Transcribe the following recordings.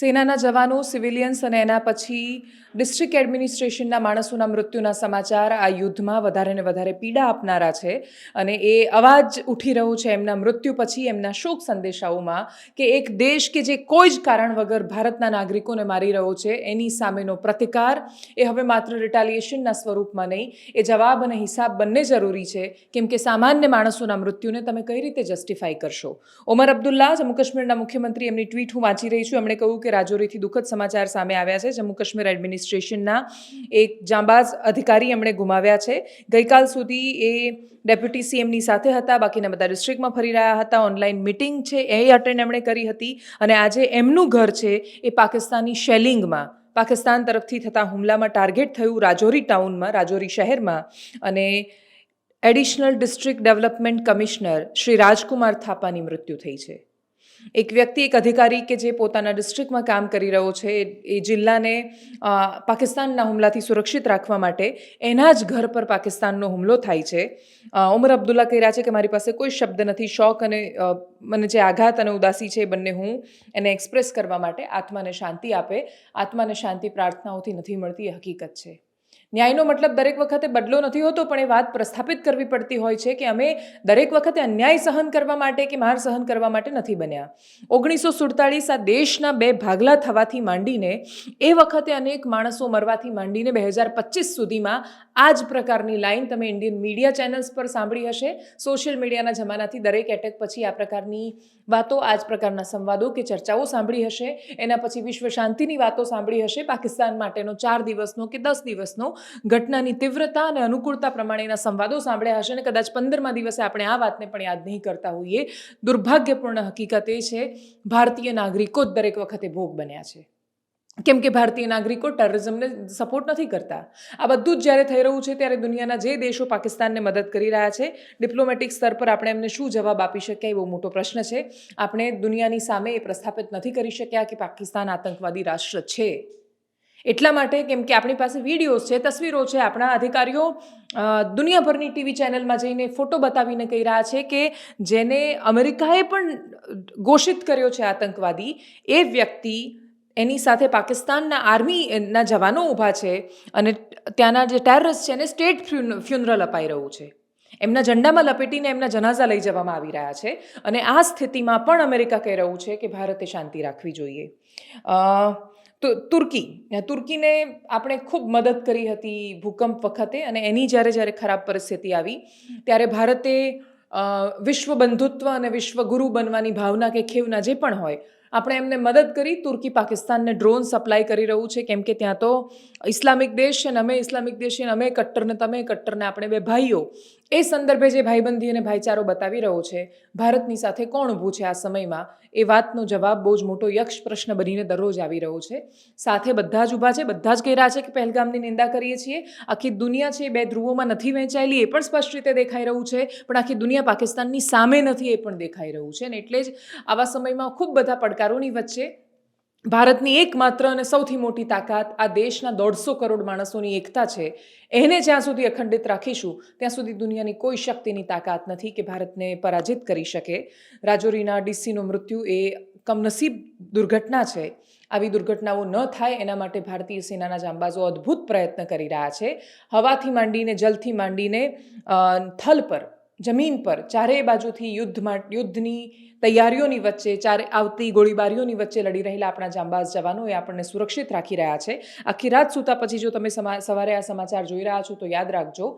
સેનાના જવાનો, સિવિલિયન્સ અને એના પછી ડિસ્ટ્રિક્ટ એડમિનિસ્ટ્રેશનના માણસોના મૃત્યુના સમાચાર આ યુદ્ધમાં વધારે ને વધારે પીડા આપનારા છે અને એ અવાજ ઉઠી રહ્યો છે એમના મૃત્યુ પછી એમના શોક સંદેશાઓમાં કે એક દેશ કે જે કોઈ જ કારણ વગર ભારતના નાગરિકોને મારી રહ્યો છે, એની સામેનો પ્રતિકાર એ હવે માત્ર રિટાલિએશનના સ્વરૂપમાં નહીં, એ જવાબ અને હિસાબ બંને જરૂરી છે. કેમ કે સામાન્ય માણસોના મૃત્યુને તમે કઈ રીતે જસ્ટિફાઈ કરશો? ઓમર અબ્દુલ્લા, જમ્મુ કાશ્મીરના મુખ્યમંત્રી, એમની ટ્વીટ હું વાંચી રહી છું. એમણે કહ્યું કે રાજૌરીથી દુઃખદ સમાચાર સામે આવ્યા છે. જમ્મુ કાશ્મીર એડમિનિસ્ટ્રેશનના એક જાંબાઝ અધિકારી એમણે ગુમાવ્યા છે. ગઈકાલ સુધી એ ડેપ્યુટી સીએમની સાથે હતા. બાકીના બધા ડિસ્ટ્રિક્ટમાં ફરી રહ્યા હતા. ઓનલાઈન મિટિંગ છે એ અટેન્ડ એમણે કરી હતી અને આજે એમનું ઘર છે એ પાકિસ્તાની શેલિંગમાં. પાકિસ્તાન તરફથી થતા હુમલામાં ટાર્ગેટ થયું રાજૌરી ટાઉનમાં, રાજૌરી શહેરમાં અને additional district development commissioner Shri Rajkumar થાપાની મૃત્યુ થઈ છે. એક વ્યક્તિ, એક અધિકારી કે જે પોતાના ડિસ્ટ્રિક્ટમાં કામ કરી રહ્યો છે, એ- જિલ્લાને પાકિસ્તાનના હુમલાથી સુરક્ષિત રાખવા માટે એના જ ઘર પર પાકિસ્તાનનો હુમલો થાય છે. ઉમર અબ્દુલ્લા કહી રહ્યા છે કે મારી પાસે કોઈ શબ્દ નથી, શોક અને મને જે આઘાત અને ઉદાસી છે એ બંને હું એને એક્સપ્રેસ કરવા માટે આત્માને શાંતિ આપે. આત્માને શાંતિ પ્રાર્થનાઓથી નથી મળતી, એ હકીકત છે. ન્યાયનો મતલબ દરેક વખતે બદલો નથી હોતો, પણ એ વાત પ્રસ્થાપિત કરવી પડતી હોય છે કે અમે દરેક વખતે અન્યાય સહન કરવા માટે કે માર સહન કરવા માટે નથી બન્યા. ઓગણીસો સુડતાળીસ આ દેશના બે ભાગલા થવાથી માંડીને, એ વખતે અનેક માણસો મરવાથી માંડીને બે હજાર પચીસ સુધીમાં આ જ પ્રકારની લાઈન તમે ઇન્ડિયન મીડિયા ચેનલ્સ પર સાંભળી હશે. સોશિયલ મીડિયાના જમાનાથી દરેક એટેક પછી આ પ્રકારની વાતો, આ જ પ્રકારના સંવાદો કે ચર્ચાઓ સાંભળી હશે. એના પછી વિશ્વ શાંતિની વાતો સાંભળી હશે. પાકિસ્તાન માટેનો ચાર દિવસનો કે દસ દિવસનો ઘટનાની તીવ્રતા અને અનુકૂળતા પ્રમાણેના સંવાદો સાંભળ્યા હશે અને કદાચ પંદરમા દિવસે આપણે આ વાતને પણ યાદ નહીં કરતા હોઈએ. દુર્ભાગ્યપૂર્ણ હકીકત એ છે, ભારતીય નાગરિકો જ દરેક વખતે ભોગ બન્યા છે. કેમ કે ભારતીય નાગરિકો ટેરરિઝમને સપોર્ટ નથી કરતા. આ બધું જ જ્યારે થઈ રહ્યું છે ત્યારે દુનિયાના જે દેશો પાકિસ્તાનને મદદ કરી રહ્યા છે ડિપ્લોમેટિક સ્તર પર આપણે એમને શું જવાબ આપી શક્યા એ બહુ મોટો પ્રશ્ન છે. આપણે દુનિયાની સામે એ પ્રસ્થાપિત નથી કરી શક્યા કે પાકિસ્તાન આતંકવાદી રાષ્ટ્ર છે. એટલા માટે કેમ કે આપણી પાસે વિડીયોઝ છે, તસવીરો છે. આપણા અધિકારીઓ દુનિયાભરની ટીવી ચેનલમાં જઈને ફોટો બતાવીને કહી રહ્યા છે કે જેને અમેરિકાએ પણ ઘોષિત કર્યો છે આતંકવાદી, એ વ્યક્તિ એની સાથે પાકિસ્તાનના આર્મીના જવાનો ઊભા છે અને ત્યાંના જે ટેરરિસ્ટ છે એને સ્ટેટ ફ્યુનરલ અપાઈ રહ્યું છે. એમના ઝંડામાં લપેટીને એમના જનાઝા લઈ જવામાં આવી રહ્યા છે અને આ સ્થિતિમાં પણ અમેરિકા કહી રહ્યું છે કે ભારતે શાંતિ રાખવી જોઈએ. તુર્કી. તુર્કીને આપણે ખૂબ મદદ કરી હતી ભૂકંપ વખતે અને એની જ્યારે જ્યારે ખરાબ પરિસ્થિતિ આવી ત્યારે ભારતે વિશ્વ બંધુત્વ અને વિશ્વ ગુરુ બનવાની ભાવના કે ખેવના જે પણ હોય આપણે એમને મદદ કરી તુર્કી પાકિસ્તાનને ડ્રોન સપ્લાય કરી રહ્યું છે. કેમ કે ત્યાં તો ઇસ્લામિક દેશ છે ને અમે ઇસ્લામિક દેશ છે ને અમે કટ્ટરને તમે કટ્ટરને આપણે બે ભાઈઓ. એ સંદર્ભે જે ભાઈબંધી અને ભાઈચારો બતાવી રહ્યો છે, ભારતની સાથે કોણ ઊભું છે આ સમયમાં? એ વાતનો જવાબ બહુ જ મોટો યક્ષ પ્રશ્ન બનીને દરરોજ આવી રહ્યો છે. સાથે બધા જ ઊભા છે, બધા જ કહી રહ્યા છે કે પહેલગામની નિંદા કરીએ છીએ. આખી દુનિયા છે બે ધ્રુવોમાં નથી વહેંચાયેલી, એ પણ સ્પષ્ટ રીતે દેખાઈ રહ્યું છે. પણ આખી દુનિયા પાકિસ્તાનની સામે નથી એ પણ દેખાઈ રહ્યું છે. ને એટલે જ આવા સમયમાં ખૂબ બધા પડકારોની વચ્ચે ભારતની એકમાત્ર અને સૌથી મોટી તાકાત આ દેશના દોઢસો કરોડ માણસોની એકતા છે. એને જ્યાં સુધી અખંડિત રાખીશું, ત્યાં સુધી દુનિયાની કોઈ શક્તિની તાકાત નથી કે ભારતને પરાજિત કરી શકે. રાજૌરીના ડીસીનું મૃત્યુ એ કમનસીબ દુર્ઘટના છે. આવી દુર્ઘટનાઓ ન થાય એના માટે ભારતીય સેનાના જાંબાઝો અદ્ભુત પ્રયત્ન કરી રહ્યા છે. હવાથી માંડીને, જલથી માંડીને થલ પર જમીન પર ચારેય બાજુથી યુદ્ધમાં યુદ્ધની તૈયારીઓની વચ્ચે, ચારે આવતી ગોળીબારીઓની વચ્ચે લડી રહેલા આપણા જાંબાઝ જવાનો એ આપણને સુરક્ષિત રાખી રહ્યા છે. આખી રાત સૂતા પછી જો તમે સવારે આ સમાચાર જોઈ રહ્યા છો તો યાદ રાખજો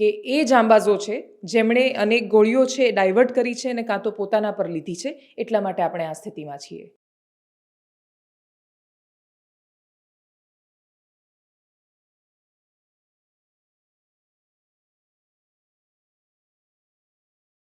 કે એ જાંબાઝો છે, જેમણે અનેક ગોળીઓ છે ડાયવર્ટ કરી છે અને કાં તો પોતાના પર લીધી છે, એટલા માટે આપણે આ સ્થિતિમાં છીએ.